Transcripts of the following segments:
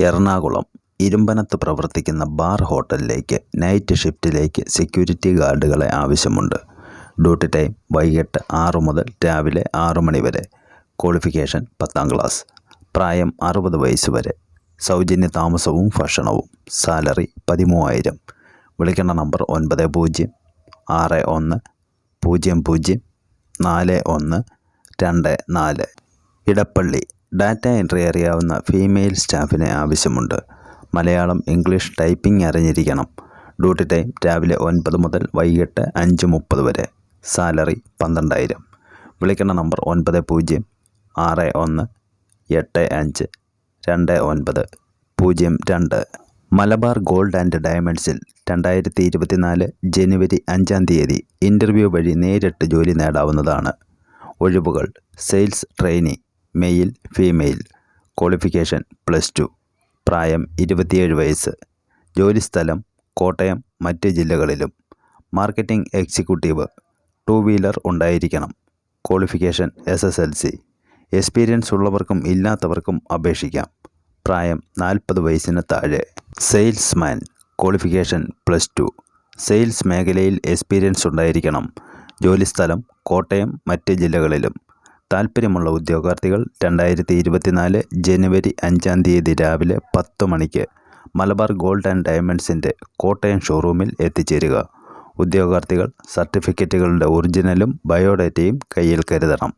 എറണാകുളം ഇരുമ്പനത്ത് പ്രവർത്തിക്കുന്ന ബാർ ഹോട്ടലിലേക്ക് night ഷിഫ്റ്റിലേക്ക് security ഗാർഡുകളെ ആവശ്യമുണ്ട്. ഡ്യൂട്ടി ടൈം വൈകിട്ട് ആറ് മുതൽ രാവിലെ ആറ് മണി വരെ. ക്വാളിഫിക്കേഷൻ പത്താം ക്ലാസ്. പ്രായം അറുപത് വയസ്സ് വരെ. സൗജന്യ താമസവും ഭക്ഷണവും. സാലറി പതിമൂവായിരം. വിളിക്കേണ്ട നമ്പർ ഒൻപത് പൂജ്യം ആറ് ഒന്ന് പൂജ്യം പൂജ്യം നാല് ഒന്ന് രണ്ട് നാല്. ഇടപ്പള്ളി ഡാറ്റ എൻട്രി അറിയാവുന്ന ഫീമെയിൽ സ്റ്റാഫിനെ ആവശ്യമുണ്ട്. മലയാളം ഇംഗ്ലീഷ് ടൈപ്പിംഗ് അറിഞ്ഞിരിക്കണം. ഡ്യൂട്ടി ടൈം രാവിലെ ഒൻപത് മുതൽ വൈകിട്ട് അഞ്ച് മുപ്പത് വരെ. സാലറി പന്ത്രണ്ടായിരം. വിളിക്കേണ്ട നമ്പർ ഒൻപത് പൂജ്യം ആറ് ഒന്ന് എട്ട് അഞ്ച് രണ്ട് ഒൻപത് പൂജ്യം രണ്ട്. മലബാർ ഗോൾഡ് ആൻഡ് ഡയമണ്ട്സിൽ രണ്ടായിരത്തി ഇരുപത്തിനാല് ജനുവരി അഞ്ചാം തീയതി ഇന്റർവ്യൂ വഴി നേരിട്ട് ജോലി നേടാവുന്നതാണ്. ഒഴിവുകൾ sales trainee male female qualification plus two പ്രായം ഇരുപത്തിയേഴ് വയസ്സ് ജോലിസ്ഥലം കോട്ടയം മറ്റ് ജില്ലകളിലും മാർക്കറ്റിംഗ് എക്സിക്യൂട്ടീവ് ടു വീലർ ഉണ്ടായിരിക്കണം qualification S S L C experience ഉള്ളവർക്കും ഇല്ലാത്തവർക്കും അപേക്ഷിക്കാം പ്രായം നാൽപ്പത് വയസ്സിന് താഴെ. Salesman qualification plus two sales മേഖലയിൽ എക്സ്പീരിയൻസ് ഉണ്ടായിരിക്കണം ജോലിസ്ഥലം കോട്ടയം മറ്റ് ജില്ലകളിലും താൽപ്പര്യമുള്ള ഉദ്യോഗാർത്ഥികൾ രണ്ടായിരത്തി ഇരുപത്തിനാല് ജനുവരി അഞ്ചാം തീയതി രാവിലെ പത്ത് മണിക്ക് മലബാർ ഗോൾഡ് ആൻഡ് ഡയമണ്ട്സിന്റെ കോട്ടയം ഷോറൂമിൽ എത്തിച്ചേരുക. ഉദ്യോഗാർത്ഥികൾ സർട്ടിഫിക്കറ്റുകളുടെ ഒറിജിനലും ബയോഡേറ്റയും കയ്യിൽ കരുതണം.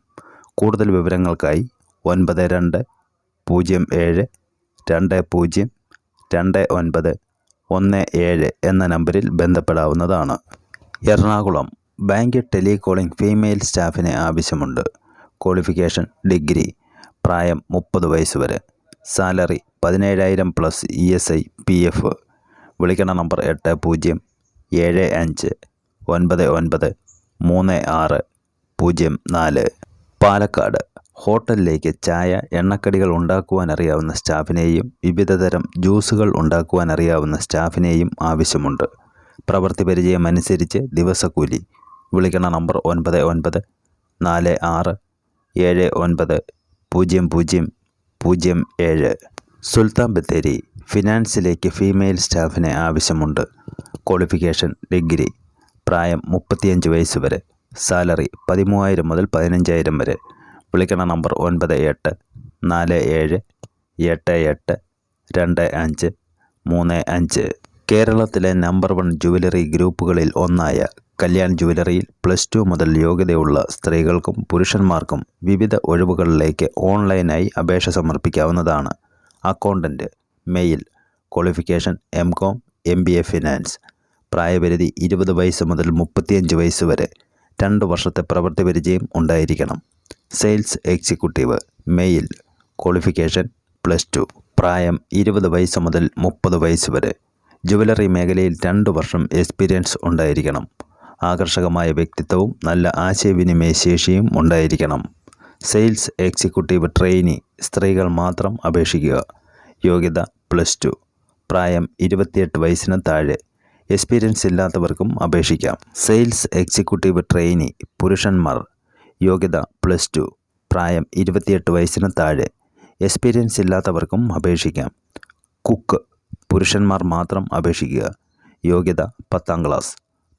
കൂടുതൽ വിവരങ്ങൾക്കായി ഒൻപത് രണ്ട് പൂജ്യം ഏഴ് രണ്ട് പൂജ്യം രണ്ട് ഒൻപത് ഒന്ന് ഏഴ് എന്ന നമ്പറിൽ ബന്ധപ്പെടാവുന്നതാണ്. എറണാകുളം. ബാങ്ക് ടെലികോളിംഗ് ഫീമെയിൽ സ്റ്റാഫിനെ ആവശ്യമുണ്ട്. ക്വാളിഫിക്കേഷൻ ഡിഗ്രി പ്രായം മുപ്പത് വയസ്സ് വരെ. സാലറി പതിനേഴായിരം plus E S I P F വിളിക്കണ നമ്പർ എട്ട് പൂജ്യം ഏഴ് അഞ്ച് ഒൻപത് ഒൻപത് മൂന്ന് ആറ് പൂജ്യം നാല്. പാലക്കാട്. ഹോട്ടലിലേക്ക് ചായ എണ്ണക്കടികൾ ഉണ്ടാക്കുവാൻ അറിയാവുന്ന സ്റ്റാഫിനെയും വിവിധതരം ജ്യൂസുകൾ ഉണ്ടാക്കുവാൻ അറിയാവുന്ന സ്റ്റാഫിനെയും ആവശ്യമുണ്ട്. പ്രവൃത്തി പരിചയം അനുസരിച്ച് ദിവസക്കൂലി. വിളിക്കണ നമ്പർ ഒൻപത് ഒൻപത് നാല് ആറ് ഏഴ് ഒൻപത് പൂജ്യം പൂജ്യം പൂജ്യം ഏഴ്. സുൽത്താൻ ബത്തേരി ഫിനാൻസിലേക്ക് ഫീമെയിൽ സ്റ്റാഫിനെ ആവശ്യമുണ്ട്. Qualification degree. പ്രായം മുപ്പത്തിയഞ്ച് വയസ്സ് വരെ. സാലറി പതിമൂവായിരം മുതൽ പതിനഞ്ചായിരം വരെ. വിളിക്കണ നമ്പർ ഒൻപത് എട്ട് നാല് ഏഴ് എട്ട് എട്ട് രണ്ട് അഞ്ച് മൂന്ന് അഞ്ച്. കേരളത്തിലെ നമ്പർ വൺ ജുവലറി ഗ്രൂപ്പുകളിൽ ഒന്നായ കല്യാൺ ജുവലറിയിൽ പ്ലസ് ടു മുതൽ യോഗ്യതയുള്ള സ്ത്രീകൾക്കും പുരുഷന്മാർക്കും വിവിധ ഒഴിവുകളിലേക്ക് ഓൺലൈനായി അപേക്ഷ സമർപ്പിക്കാവുന്നതാണ്. Accountant male qualification M com M B A finance. പ്രായപരിധി ഇരുപത് വയസ്സ് മുതൽ മുപ്പത്തിയഞ്ച് വയസ്സ് വരെ രണ്ട് വർഷത്തെ പ്രവൃത്തി പരിചയം ഉണ്ടായിരിക്കണം. Sales executive male qualification plus two. പ്രായം ഇരുപത് വയസ്സ് മുതൽ മുപ്പത് വയസ്സ് വരെ. ജുവലറി മേഖലയിൽ രണ്ട് വർഷം എക്സ്പീരിയൻസ് ഉണ്ടായിരിക്കണം. ആകർഷകമായ വ്യക്തിത്വവും നല്ല ആശയവിനിമയ ശേഷിയും ഉണ്ടായിരിക്കണം. സെയിൽസ് എക്സിക്യൂട്ടീവ് ട്രെയിനി സ്ത്രീകൾ മാത്രം അപേക്ഷിക്കുക. യോഗ്യത പ്ലസ് ടു. പ്രായം ഇരുപത്തിയെട്ട് വയസ്സിന് താഴെ. എക്സ്പീരിയൻസ് ഇല്ലാത്തവർക്കും അപേക്ഷിക്കാം. സെയിൽസ് എക്സിക്യൂട്ടീവ് ട്രെയിനി പുരുഷന്മാർ. യോഗ്യത പ്ലസ് ടു. പ്രായം ഇരുപത്തിയെട്ട് വയസ്സിന് താഴെ. എക്സ്പീരിയൻസ് ഇല്ലാത്തവർക്കും അപേക്ഷിക്കാം. കുക്ക്. പുരുഷന്മാർ മാത്രം അപേക്ഷിക്കുക. യോഗ്യത പത്താം ക്ലാസ്.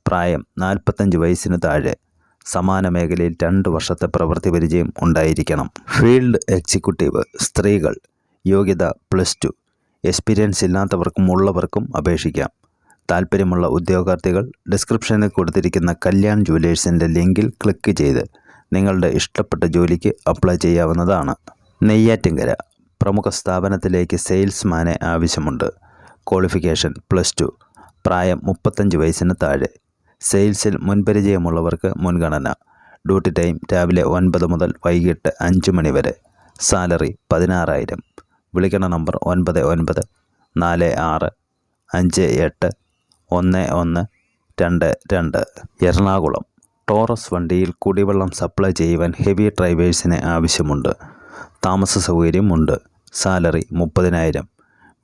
പ്രായം നാൽപ്പത്തഞ്ച് വയസ്സിന് താഴെ. സമാന മേഖലയിൽ രണ്ട് വർഷത്തെ പ്രവൃത്തി പരിചയം ഉണ്ടായിരിക്കണം. ഫീൽഡ് എക്സിക്യൂട്ടീവ് സ്ത്രീകൾ. യോഗ്യത പ്ലസ് ടു. എക്സ്പീരിയൻസ് ഇല്ലാത്തവർക്കും ഉള്ളവർക്കും അപേക്ഷിക്കാം. താൽപ്പര്യമുള്ള ഉദ്യോഗാർത്ഥികൾ ഡിസ്ക്രിപ്ഷനിൽ കൊടുത്തിരിക്കുന്ന കല്യാൺ ജുവലേഴ്സിന്റെ ലിങ്കിൽ ക്ലിക്ക് ചെയ്ത് നിങ്ങളുടെ ഇഷ്ടപ്പെട്ട ജോലിക്ക് അപ്ലൈ ചെയ്യാവുന്നതാണ്. നെയ്യാറ്റിങ്കര പ്രമുഖ സ്ഥാപനത്തിലേക്ക് സെയിൽസ്മാനെ ആവശ്യമുണ്ട്. Qualification plus two. പ്രായം മുപ്പത്തഞ്ച് വയസ്സിന് താഴെ. സെയിൽസിൽ മുൻപരിചയമുള്ളവർക്ക് മുൻഗണന. ഡ്യൂട്ടി ടൈം രാവിലെ ഒൻപത് മുതൽ വൈകിട്ട് അഞ്ച് മണി വരെ. സാലറി പതിനാറായിരം. വിളിക്കണ നമ്പർ ഒൻപത് ഒൻപത് നാല് ആറ് അഞ്ച് എട്ട് ഒന്ന് ഒന്ന് രണ്ട് രണ്ട്. എറണാകുളം. ടോറസ് വണ്ടിയിൽ കുടിവെള്ളം സപ്ലൈ ചെയ്യുവാൻ ഹെവി ഡ്രൈവേഴ്സിന് ആവശ്യമുണ്ട്. താമസ സൗകര്യമുണ്ട്. സാലറി മുപ്പതിനായിരം.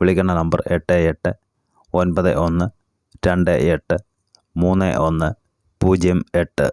വിളിക്കണ നമ്പർ എട്ട് എട്ട് ഒൻപത് ഒന്ന് രണ്ട് എട്ട് മൂന്ന് ഒന്ന് പൂജ്യം എട്ട്.